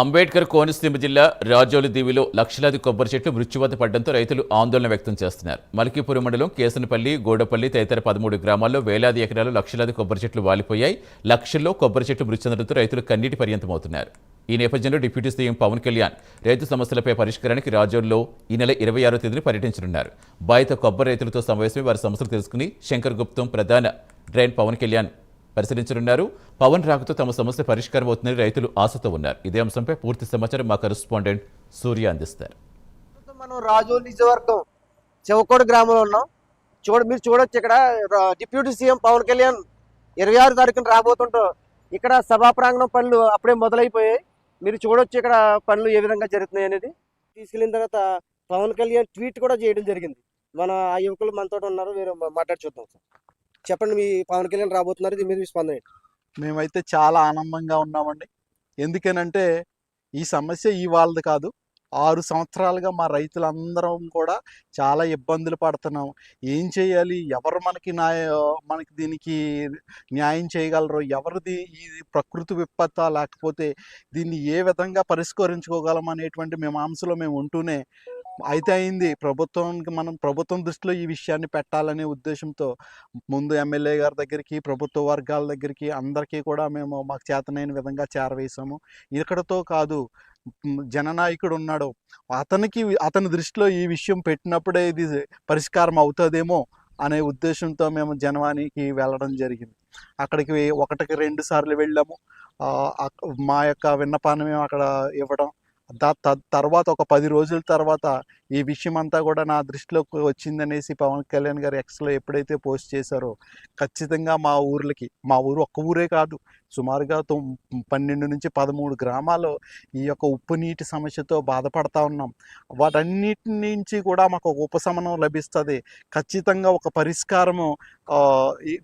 అంబేద్కర్ కోనసీమ జిల్లా రాజోలు దీవిలో లక్షలాది కొబ్బరి చెట్లు మృత్యువాత పడడంతో రైతులు ఆందోళన వ్యక్తం చేస్తున్నారు. మలికీపురం మండలం కేసనపల్లి గోడపల్లి తదితర పదమూడు గ్రామాల్లో వేలాది ఎకరాలు లక్షలాది కొబ్బరి చెట్లు వాలిపోయాయి. లక్షల్లో కొబ్బరి చెట్లు మృతి చెందడంతో రైతులు కన్నీటి పర్యంతమవుతున్నారు. ఈ నేపథ్యంలో డిప్యూటీ సీఎం పవన్ కళ్యాణ్ రైతు సమస్యలపై పరిష్కారానికి రాజోల్లో ఈ నెల ఇరవై ఆరో తేదీని పర్యటించనున్నారు. బాధిత కొబ్బరి రైతులతో సమావేశమై వారి సమస్యలు తెలుసుకుని శంకర్ గుప్తం ప్రధాన డ్రైన్ పవన్ కళ్యాణ్ పరిశీలించనున్నారు. పవన్ రాకతో తమ సమస్య పరిష్కారం అవుతుందని రైతులు ఆశతో ఉన్నారు. ఇదే అంశంపై పూర్తి సమాచారం మా కరెస్పాండెంట్ సూర్య అందిస్తారు. మనం రాజు నిజవర్గం చెవకోడు గ్రామంలో ఉన్నాం. చూడ మీరు చూడొచ్చు ఇక్కడ డిప్యూటీ సీఎం పవన్ కళ్యాణ్ ఇరవై ఆరు తారీఖున రాబోతుంటో ఇక్కడ సభా ప్రాంగణం పనులు అప్పుడే మొదలైపోయాయి. మీరు చూడొచ్చు ఇక్కడ పనులు ఏ విధంగా జరుగుతున్నాయి అనేది. తీసుకెళ్ళిన తర్వాత పవన్ కళ్యాణ్ ట్వీట్ కూడా చేయడం జరిగింది. మన ఆ యువకులు మనతో ఉన్నారు మీరు మాట్లాడి చూద్దాం సార్. చెప్పండి మీ పవన్ కళ్యాణ్ రాబోతున్నారు దీని మీద మీ స్పందన మేమైతే చాలా ఆనందంగా ఉన్నామండి. ఎందుకనంటే ఈ సమస్య ఈ వాళ్ళది కాదు. ఆరు సంవత్సరాలుగా మా రైతులందరం కూడా చాలా ఇబ్బందులు పడుతున్నాం. ఏం చేయాలి? ఎవరు మనకి న్యాయ మనకి దీనికి న్యాయం చేయగలరు? ఎవరిది ఈ ప్రకృతి విపత్త లేకపోతే దీన్ని ఏ విధంగా పరిష్కరించుకోగలం అనేటువంటి మేము అంశలో మేము ఉంటూనే అయితే అయింది. ప్రభుత్వానికి మనం ప్రభుత్వం దృష్టిలో ఈ విషయాన్ని పెట్టాలనే ఉద్దేశంతో ముందు ఎమ్మెల్యే గారి దగ్గరికి ప్రభుత్వ వర్గాల దగ్గరికి అందరికీ కూడా మేము మాకు చేతనైన విధంగా చేరవేశాము. ఇక్కడతో కాదు జననాయకుడు ఉన్నాడు. అతనికి అతని దృష్టిలో ఈ విషయం పెట్టినప్పుడే ఇది పరిష్కారం అవుతుందేమో అనే ఉద్దేశంతో మేము జనవానికి వెళ్ళడం జరిగింది. అక్కడికి ఒకటికి రెండు సార్లు వెళ్ళాము. మా యొక్క విన్నపాన్ని మేము అక్కడ ఇవ్వడం తర్వాత ఒక పది రోజుల తర్వాత ఈ విషయం అంతా కూడా నా దృష్టిలోకి వచ్చిందనేసి పవన్ కళ్యాణ్ గారు ఎక్స్లో ఎప్పుడైతే పోస్ట్ చేశారో ఖచ్చితంగా మా ఊర్లకి మా ఊరు ఒక్క ఊరే కాదు సుమారుగా తొమ్ పన్నెండు నుంచి పదమూడు గ్రామాలు ఈ యొక్క ఉప్పు నీటి సమస్యతో బాధపడతా ఉన్నాం. వాటన్నిటి నుంచి కూడా మాకు ఒక ఉపశమనం లభిస్తుంది. ఖచ్చితంగా ఒక పరిష్కారము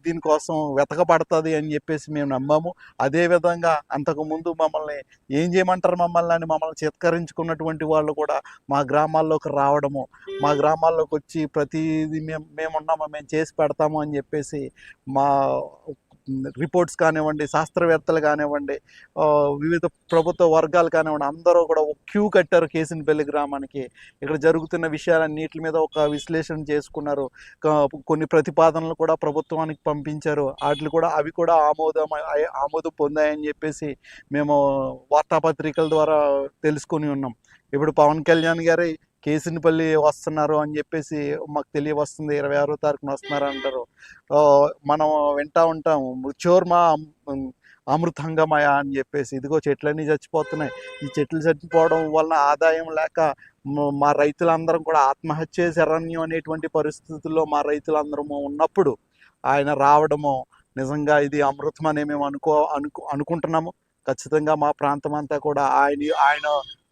దీనికోసం వెతకబడుతుంది అని చెప్పేసి మేము నమ్మాము. అదేవిధంగా అంతకుముందు మమ్మల్ని ఏం చేయమంటారు మమ్మల్ని అని మమ్మల్ని చిత్కరించుకున్నటువంటి వాళ్ళు కూడా మా గ్రామాల్లోకి రావడము మా గ్రామాల్లోకి వచ్చి ప్రతిదీ మేము మేము ఉన్నాము మేము చేసి పెడతాము అని చెప్పేసి మా రిపోర్ట్స్ కానివ్వండి శాస్త్రవేత్తలు కానివ్వండి వివిధ ప్రభుత్వ వర్గాలు కానివ్వండి అందరూ కూడా ఒక క్యూ కట్టారు కేసినపల్లి గ్రామానికి. ఇక్కడ జరుగుతున్న విషయాలన్నిటి మీద ఒక విశ్లేషణ చేసుకున్నారు. కొన్ని ప్రతిపాదనలు కూడా ప్రభుత్వానికి పంపించారు. వాటిని కూడా అవి కూడా ఆమోదం ఆమోదం పొందాయని చెప్పేసి మేము వార్తాపత్రికల ద్వారా తెలుసుకొని ఉన్నాం. ఇప్పుడు పవన్ కళ్యాణ్ గారి కేసినపల్లి వస్తున్నారు అని చెప్పేసి మాకు తెలియవస్తుంది. ఇరవై ఆరో తారీఖున వస్తున్నారు అంటారు. మనం వింటా ఉంటాం మృత్యోర్మా అమృతంగమయ అని చెప్పేసి. ఇదిగో చెట్లన్నీ చచ్చిపోతున్నాయి. ఈ చెట్లు చచ్చిపోవడం వలన ఆదాయం లేక మా రైతులందరం కూడా ఆత్మహత్య శరణ్యం అనేటువంటి పరిస్థితుల్లో మా రైతులందరము ఉన్నప్పుడు ఆయన రావడము నిజంగా ఇది అమృతం అనే మేము అనుకో అనుకు అనుకుంటున్నాము. ఖచ్చితంగా మా ప్రాంతం అంతా కూడా ఆయన ఆయన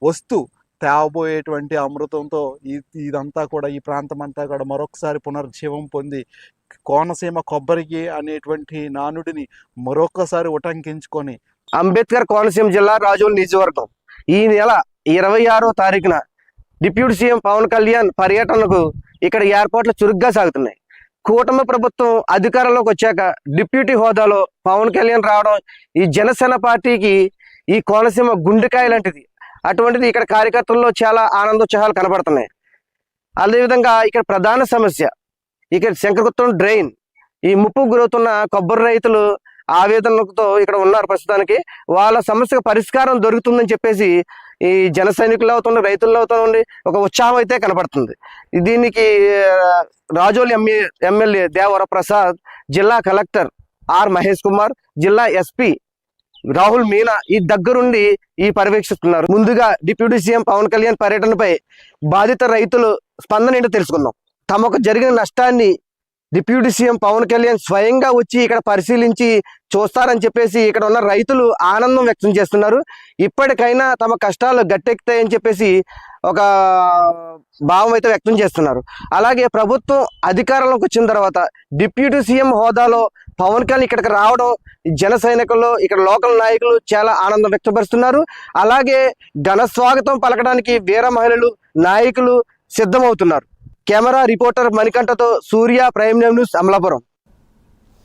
వస్తూ తేవబోయేటువంటి అమృతంతో ఈ ఇదంతా కూడా ఈ ప్రాంతం అంతా కూడా మరొకసారి పునర్జీవం పొంది కోనసీమ కొబ్బరికి అనేటువంటి నానుడిని మరొకసారి ఉటంకించుకొని అంబేద్కర్ కోనసీమ జిల్లా రాజోలు నియోజకవర్గం. ఈ నెల ఇరవై ఆరో తారీఖున డిప్యూటీ సీఎం పవన్ కళ్యాణ్ పర్యటనకు ఇక్కడ ఏర్పాట్లు చురుగ్గా సాగుతున్నాయి. కూటమి ప్రభుత్వం అధికారంలోకి వచ్చాక డిప్యూటీ హోదాలో పవన్ కళ్యాణ్ రావడం ఈ జనసేన పార్టీకి ఈ కోనసీమ గుండెకాయ లాంటిది. అటువంటిది ఇక్కడ కార్యకర్తల్లో చాలా ఆనందోత్సాహాలు కనబడుతున్నాయి. అదేవిధంగా ఇక్కడ ప్రధాన సమస్య ఇక్కడ శంకరగుత్తం డ్రైన్. ఈ ముప్పు గురవుతున్న కొబ్బరి రైతులు ఆవేదనలతో ఇక్కడ ఉన్నారు ప్రస్తుతానికి. వాళ్ళ సమస్యకు పరిష్కారం దొరుకుతుందని చెప్పేసి ఈ జన సైనికులు అవుతుండే రైతుల్లో అవుతుండే ఒక ఉత్సాహం అయితే కనబడుతుంది. దీనికి రాజోలు రాజోలి ఎమ్మెల్యే దేవర ప్రసాద్ జిల్లా కలెక్టర్ ఆర్ మహేష్ కుమార్ జిల్లా ఎస్పీ రాహుల్ మీనా ఈ దగ్గరుండి ఈ పర్యవేక్షిస్తున్నారు. ముందుగా డిప్యూటీ సీఎం పవన్ కళ్యాణ్ పర్యటనపై బాధిత రైతులు స్పందన ఏంటో తెలుసుకుందాం. తమకు జరిగిన నష్టాన్ని డిప్యూటీ సీఎం పవన్ కళ్యాణ్ స్వయంగా వచ్చి ఇక్కడ పరిశీలించి చూస్తారని చెప్పేసి ఇక్కడ ఉన్న రైతులు ఆనందం వ్యక్తం చేస్తున్నారు. ఇప్పటికైనా తమ కష్టాలు గట్టెక్కుతాయని చెప్పేసి ఒక భావం అయితే వ్యక్తం చేస్తున్నారు. అలాగే ప్రభుత్వం అధికారంలోకి వచ్చిన తర్వాత డిప్యూటీ సీఎం హోదాలో పవన్ కళ్యాణ్ ఇక్కడికి రావడం జన సైనికులు ఇక్కడ లోకల్ నాయకులు చాలా ఆనందం వ్యక్తపరుస్తున్నారు. అలాగే ఘన స్వాగతం పలకడానికి వీర మహిళలు నాయకులు సిద్ధమవుతున్నారు. కెమెరా రిపోర్టర్ మణికంఠతో సూర్య ప్రైమ్ న్యూస్ అమలాపురం.